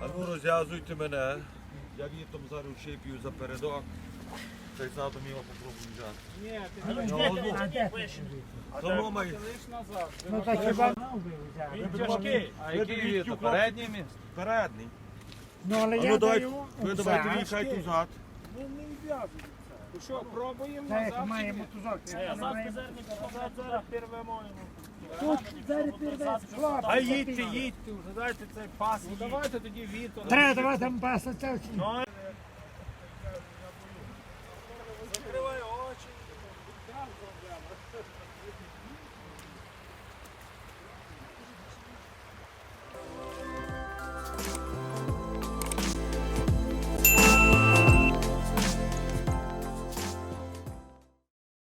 А ну розв'язуйте мене. Я вітом зараз ще п'ю за передок. Цей задом його попробую взяти. Ні, ти не Ну, А де ти? Тому май. лиш назад. Ну так хіба Він тяжкий. А який віто? Передній міст? Передній. Ну але я ну даю ви давайте взад. взад. Він не відв'язується. Що, пробуємо Так, як має. Я сам безерник, зараз перевемо йому. А їдьте, їдьте вже, дайте цей пас. Ну давайте тоді віто. Треба давати там пас. Ну, Закривай очі. Там проблема.